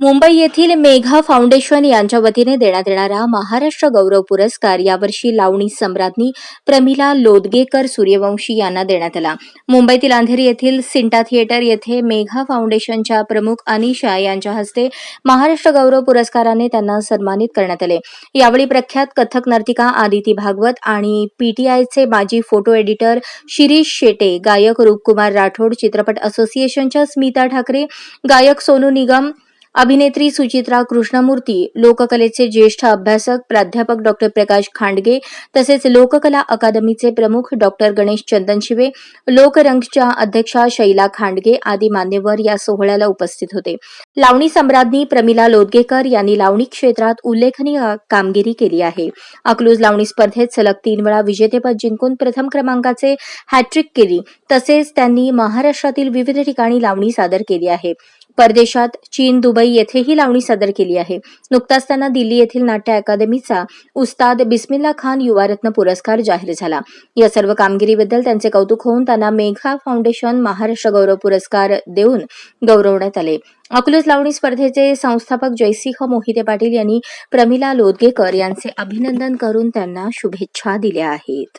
मुंबई येथील मेघा फाउंडेशन यांच्या वतीने देण्यात येणारा महाराष्ट्र गौरव पुरस्कार यावर्षी लावणी सम्राज्ञी प्रमिला लोदगेकर सूर्यवंशी यांना देण्यात आला. मुंबईतील अंधेरी येथील सिंटा थिएटर येथे मेघा फाउंडेशनच्या प्रमुख अनिशा यांच्या हस्ते महाराष्ट्र गौरव पुरस्काराने त्यांना सन्मानित करण्यात आले. यावेळी प्रख्यात कथक नर्तिका आदिती भागवत आणि पीटीआयचे माजी फोटो एडिटर शिरीष शेटे गायक रूपकुमार राठोड चित्रपट असोसिएशनच्या स्मिता ठाकरे गायक सोनू निगम अभिनेत्री सुचित्रा कृष्णमूर्ती लोककलेचे ज्येष्ठ अभ्यासक प्राध्यापक डॉक्टर प्रकाश खांडगे तसेच लोककला अकादमीचे प्रमुख डॉक्टर गणेश चंदनशिवे लोकरंगच्या अध्यक्षा शैला खांडगे आदी मान्यवर या सोहळ्याला उपस्थित होते. लावणी सम्राज्ञी प्रमिला लोदगेकर यांनी लावणी क्षेत्रात उल्लेखनीय कामगिरी केली आहे. अकलूज लावणी स्पर्धेत सलग तीन वेळा विजेतेपद जिंकून प्रथम क्रमांकाचे हॅट्रिक केली. तसेच त्यांनी महाराष्ट्रातील विविध ठिकाणी लावणी सादर केली आहे. परदेशात चीन दुबई येथेही लावणी सादर केली आहे. नुकताच त्यांना दिल्ली येथील नाट्य अकादमीचा उस्ताद बिस्मिल्ला खान युवारत्न पुरस्कार जाहीर झाला. या सर्व कामगिरीबद्दल त्यांचे कौतुक होऊन त्यांना मेघा फाउंडेशन महाराष्ट्र गौरव पुरस्कार देऊन गौरवण्यात आले. अकलूज लावणी स्पर्धेचे संस्थापक जयसिंह मोहिते पाटील यांनी प्रमिला लोदगेकर यांचे अभिनंदन करून त्यांना शुभेच्छा दिल्या आहेत.